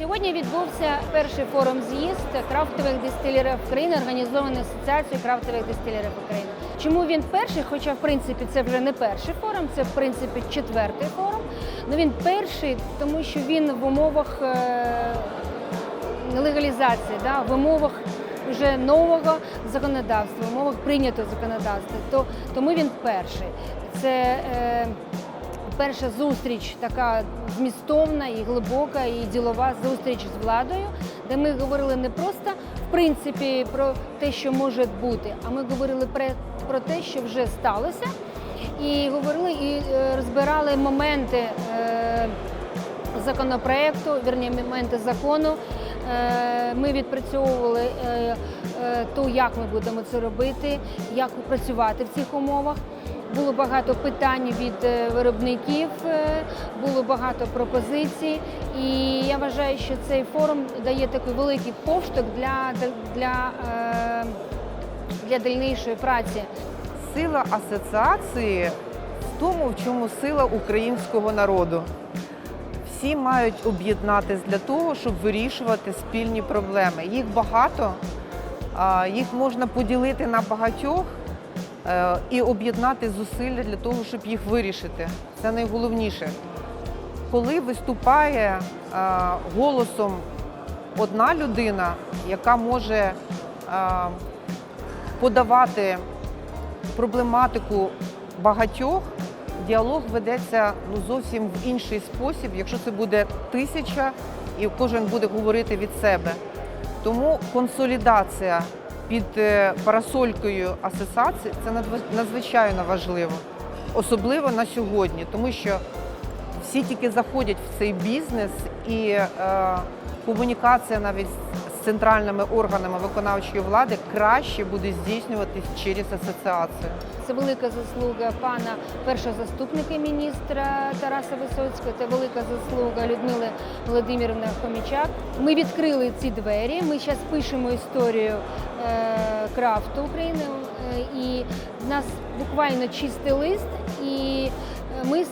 Сьогодні відбувся перший форум з'їзд крафтових дистилерів України, організований Асоціацією крафтових дистилерів України. Чому він перший? Хоча, в принципі, це вже не перший форум, це в принципі четвертий форум. Ну він перший, тому що він в умовах е, легалізації, да, в умовах вже нового законодавства, в умовах прийнятого законодавства. То, тому він перший. Це е, перша зустріч така змістовна і глибока, і ділова зустріч з владою, де ми говорили не просто в принципі про те, що може бути, а ми говорили про, те, що вже сталося, і говорили і е, розбирали моменти. Е, законопроекту, вірні моменти закону. Е, Ми відпрацьовували е, е, то, як ми будемо це робити, як працювати в цих умовах. Було багато питань від виробників, було багато пропозицій, і я вважаю, що цей форум дає такий великий поштовх для, для, для дальнішої праці. Сила асоціації в тому, в чому сила українського народу. Всі мають об'єднатись для того, щоб вирішувати спільні проблеми. Їх багато, їх можна поділити на багатьох е, і об'єднати зусилля для того, щоб їх вирішити. Це найголовніше. Коли виступає е, голосом одна людина, яка може е, подавати проблематику багатьох, діалог ведеться ну, зовсім в інший спосіб, якщо це буде тисяча і кожен буде говорити від себе. Тому консолідація під е, парасолькою асоціації це надзвичайно важливо, особливо на сьогодні, тому що всі тільки заходять в цей бізнес і е, комунікація навіть центральними органами виконавчої влади краще буде здійснюватись через асоціацію. Це велика заслуга пана першого заступника міністра Тараса Висоцького. Це велика заслуга Людмили Володимирівни Хомічак. Ми відкрили ці двері. Ми зараз пишемо історію е, крафту України, е, і в нас буквально чистий лист, і е, ми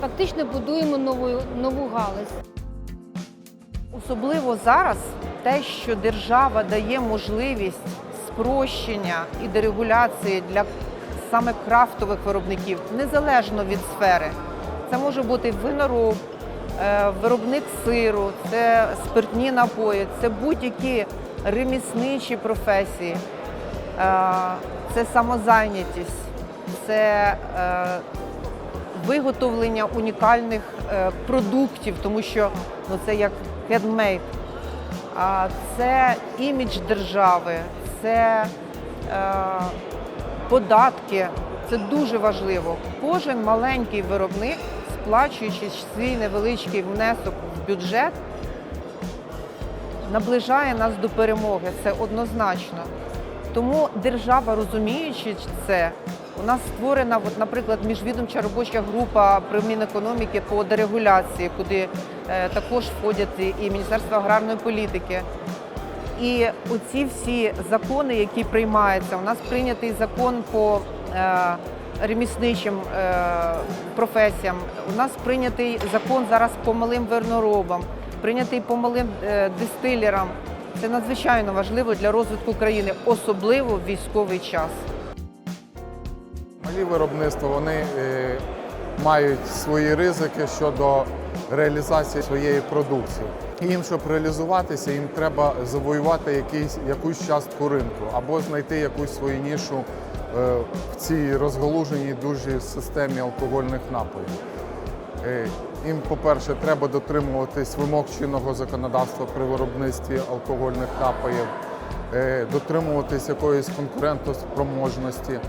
фактично будуємо нову нову галузь. Особливо зараз те, що держава дає можливість спрощення і дерегуляції для саме крафтових виробників, незалежно від сфери. Це може бути винороб, е, виробник сиру, це спиртні напої, це будь-які ремісничі професії, Е, це самозайнятість, це е, виготовлення унікальних продуктів, тому що ну, це як хендмейд. А це імідж держави, це е, податки. Це дуже важливо. Кожен маленький виробник, сплачуючи свій невеличкий внесок в бюджет, наближає нас до перемоги. Це однозначно. Тому держава, розуміючи це, у нас створена, от, наприклад, міжвідомча робоча група при Мінекономіки по дерегуляції, куди також входять і Міністерство аграрної політики. І оці всі закони, які приймаються, у нас прийнятий закон по е, ремісничим е, професіям. У нас прийнятий закон зараз по малим виноробам, прийнятий по малим е, дистилерам. Це надзвичайно важливо для розвитку країни, особливо в військовий час. Малі виробництва вони е, мають свої ризики щодо реалізації своєї продукції. І Їм, щоб реалізуватися, їм треба завоювати якийсь, якусь частку ринку або знайти якусь свою нішу е, в цій розгалуженій дуже системі алкогольних напоїв. Е, Їм, по-перше, треба дотримуватись вимог чинного законодавства при виробництві алкогольних напоїв, е, дотримуватись якоїсь конкурентоспроможності,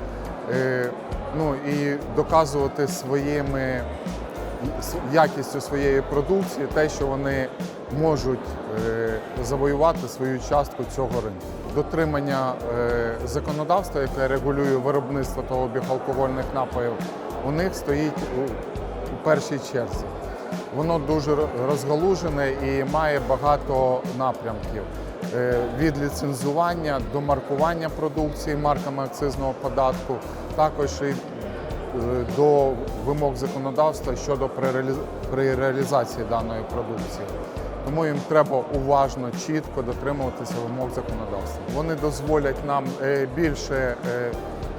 ну і доказувати своїми якістю своєї продукції те, що вони можуть е, завоювати свою частку цього ринку. Дотримання е, законодавства, яке регулює виробництво та обіг алкогольних напоїв, у них стоїть у, першій черзі. Воно дуже розгалужене і має багато напрямків. Е, Від ліцензування до маркування продукції марками акцизного податку, також і до вимог законодавства щодо при реалізації даної продукції. Тому їм треба уважно, чітко дотримуватися вимог законодавства. Вони дозволять нам е, більше е,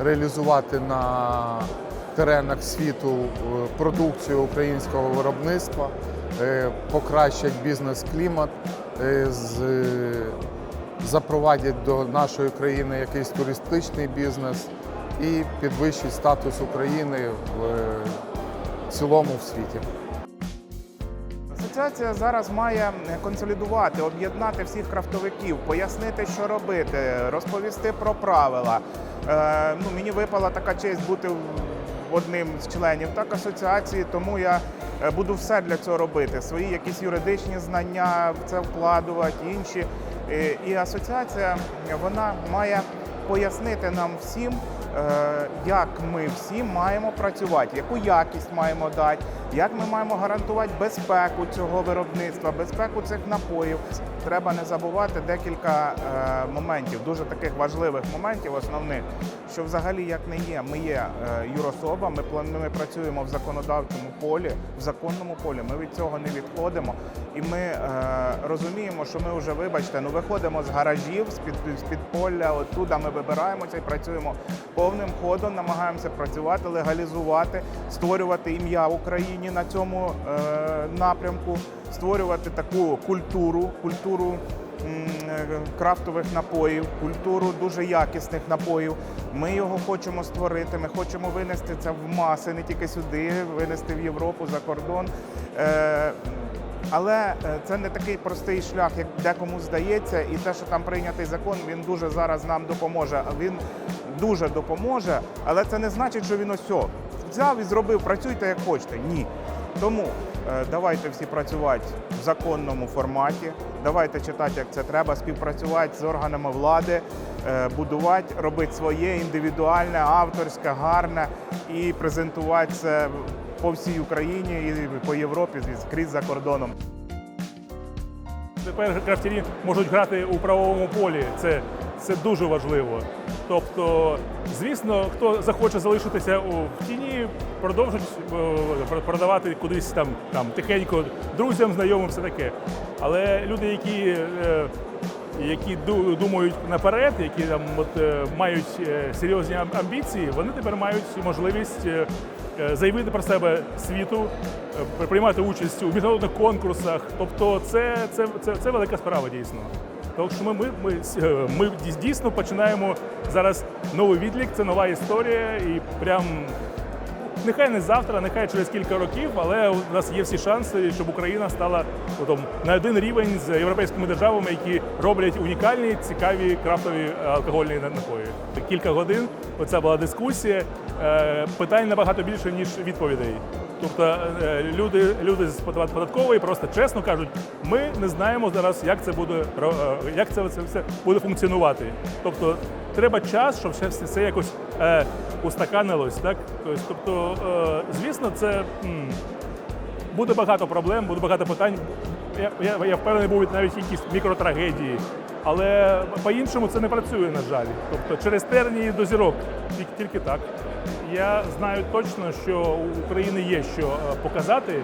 реалізувати на теренах світу е, продукцію українського виробництва, е, покращать бізнес-клімат, е, е, запровадять до нашої країни якийсь туристичний бізнес і підвищить статус України в е, цілому в світі. Асоціація зараз має консолідувати, об'єднати всіх крафтовиків, пояснити, що робити, розповісти про правила. Е, ну, мені випала така честь бути одним з членів так асоціації, тому я е, буду все для цього робити. Свої якісь юридичні знання в це вкладувати, інші. Е, І асоціація вона має пояснити нам всім, як ми всі маємо працювати, яку якість маємо дати, як ми маємо гарантувати безпеку цього виробництва, безпеку цих напоїв. Треба не забувати декілька е, моментів, дуже таких важливих моментів, основних, що взагалі як не є. Ми є е, юрособа, ми, план- ми працюємо в законодавчому полі, в законному полі. Ми від цього не відходимо. І ми е, розуміємо, що ми вже, вибачте, ну виходимо з гаражів, з під з під поля, оттуда ми вибираємося і працюємо повним ходом, намагаємося працювати, легалізувати, створювати ім'я в Україні на цьому е, напрямку, створювати таку культуру, культуру. е, Крафтових напоїв, культуру дуже якісних напоїв. Ми його хочемо створити. Ми хочемо винести це в маси, не тільки сюди, винести в Європу за кордон. Е, але це не такий простий шлях, як декому здається, і те, що там прийнятий закон, він дуже зараз нам допоможе. Він дуже допоможе, але це не значить, що він ось взяв і зробив, працюйте як хочете. Ні. Тому е, давайте всі працювати в законному форматі. Давайте читати, як це треба, співпрацювати з органами влади, е, будувати, робити своє індивідуальне, авторське, гарне і презентувати це по всій Україні і по Європі скрізь за кордоном. Тепер крафтярі можуть грати у правовому полі. Це, це дуже важливо. Тобто, звісно, хто захоче залишитися у тіні, продовжить е, продавати кудись там, там тихенько друзям, знайомим, все таке. Але люди, які, е, які думають наперед, які там от, е, мають серйозні амбіції, вони тепер мають можливість заявити про себе світу, приймати участь у міжнародних конкурсах. Тобто, це, це, це, це велика справа дійсно. Тому що ми, ми, ми, е, ми дійс- дійсно починаємо зараз новий відлік, це нова історія, і прям нехай не завтра, нехай через кілька років, але у нас є всі шанси, щоб Україна стала там, на один рівень з європейськими державами, які роблять унікальні, цікаві крафтові е, алкогольні напої. Кілька годин оця була дискусія. Е, Питань набагато більше, ніж відповідей. Тобто е, люди, люди з податкової просто чесно кажуть, ми не знаємо зараз, як це буде як це, все буде функціонувати. Тобто треба час, щоб все все, якось е, устаканилось. Так? Тобто, тобто е, звісно, це м, буде багато проблем, буде багато питань. Я, я, я впевнений, будуть навіть якісь мікротрагедії. Але по-іншому це не працює, на жаль. Тобто через тернії до зірок, тільки, так. Я знаю точно, що у України є що е, показати,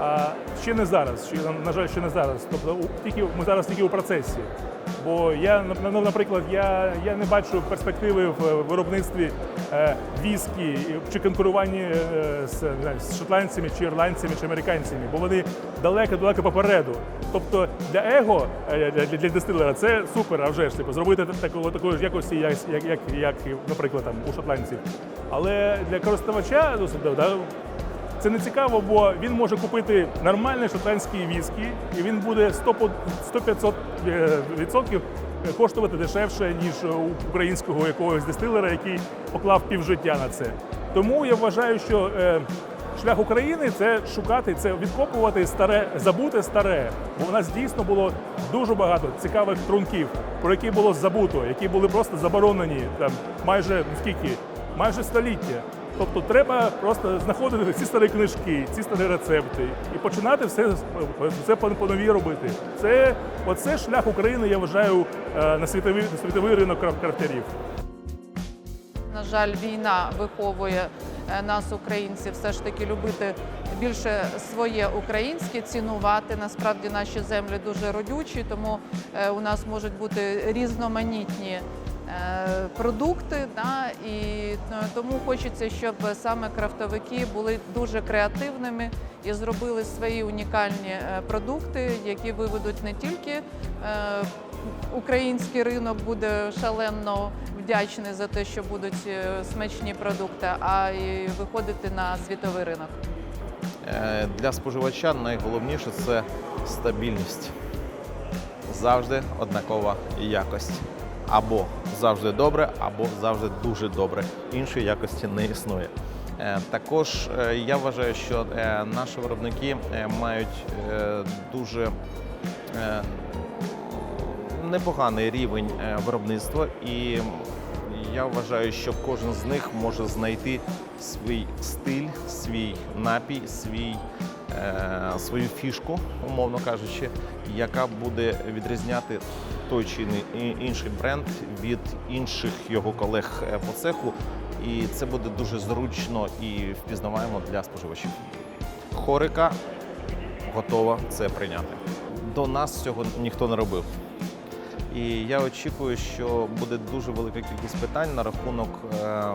а ще не зараз. Ще, на жаль, ще не зараз. Тобто тільки ми зараз тільки у процесі. Бо я, на- наприклад, я, я не бачу перспективи в виробництві е, віскі чи конкуруванні е, з, з шотландцями, чи ірландцями, чи американцями, бо вони далеко-далеко попереду. Тобто для его, е, для, для дистилера, це супер, а вже ж типу, зробити такого такої ж якості, як, як, як, як, наприклад, там у шотландців. Але для користувача ну, да, це не цікаво, бо він може купити нормальний шотландський віскі, і він буде 100-500 е, відсотків коштувати дешевше, ніж у українського якогось дистилера, який поклав півжиття на це. Тому я вважаю, що е, шлях України це шукати, це відкопувати старе, забути старе. Бо у нас дійсно було дуже багато цікавих трунків, про які було забуто, які були просто заборонені там майже ну, скільки, майже століття. Тобто треба просто знаходити ці старі книжки, ці старі рецепти і починати все, все по, новій робити. Це оце шлях України, я вважаю, е, на світовий, на світовий ринок краф- крафтярів. На жаль, війна виховує е, нас, українців, все ж таки любити більше своє українське, цінувати. Насправді наші землі дуже родючі, тому е, у нас можуть бути різноманітні. Е, Продукти, да, і е, тому хочеться, щоб саме крафтовики були дуже креативними і зробили свої унікальні е, продукти, які виведуть не тільки український ринок буде шалено вдячний за те, що будуть смачні продукти, а й виходити на світовий ринок. Для споживача найголовніше це стабільність. Завжди однакова якість. Або завжди добре, або завжди дуже добре. Іншої якості не існує. Е, Також е, я вважаю, що е, наші виробники мають дуже непоганий рівень виробництва, і я вважаю, що кожен з них може знайти свій стиль, свій напій, свій, свою фішку, умовно кажучи, яка буде відрізняти той чи ін- інший бренд від інших його колег е, по цеху. І це буде дуже зручно і впізнаваємо для споживачів. Хорика готова це прийняти. До нас цього ніхто не робив. І я очікую, що буде дуже велика кількість питань на рахунок е, е,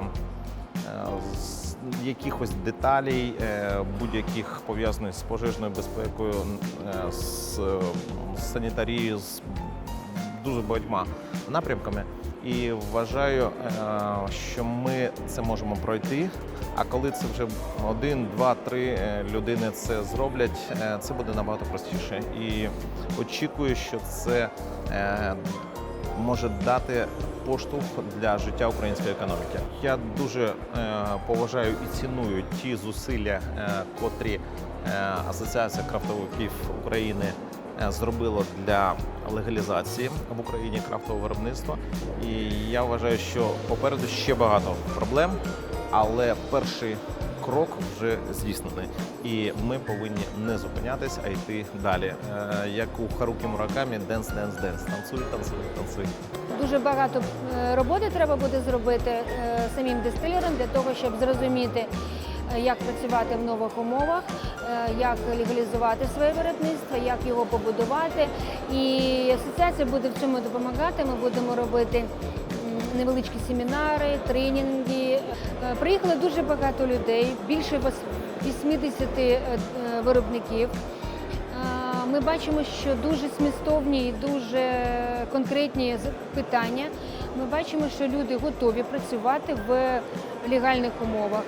з- якихось деталей, е, будь-яких пов'язаних з пожежною безпекою, е, з е, санітарією, з дуже багатьма напрямками. І вважаю, е, що ми це можемо пройти. А коли це вже один, два, три е, людини це зроблять, е, це буде набагато простіше. І очікую, що це може дати поштовх для життя української економіки. Я дуже поважаю і ціную ті зусилля, котрі Асоціація крафтовиків України е, зробила для легалізації в Україні крафтового виробництва. І я вважаю, що попереду ще багато проблем, але перший крок вже здійснений. І ми повинні не зупинятись, а йти далі. Е, Як у Харукі Муракамі денс, денс, денс. Танцуй, танцуй, танцуй. Дуже багато е, роботи треба буде зробити самим дистилерам для того, щоб зрозуміти, як працювати в нових умовах, е, як легалізувати своє виробництво, як його побудувати. І асоціація буде в цьому допомагати. Ми будемо робити невеличкі семінари, тренінги. Е, Приїхало дуже багато людей, більше 80 е, е, виробників. Е, Ми бачимо, що дуже змістовні і дуже конкретні питання. Ми бачимо, що люди готові працювати в легальних умовах.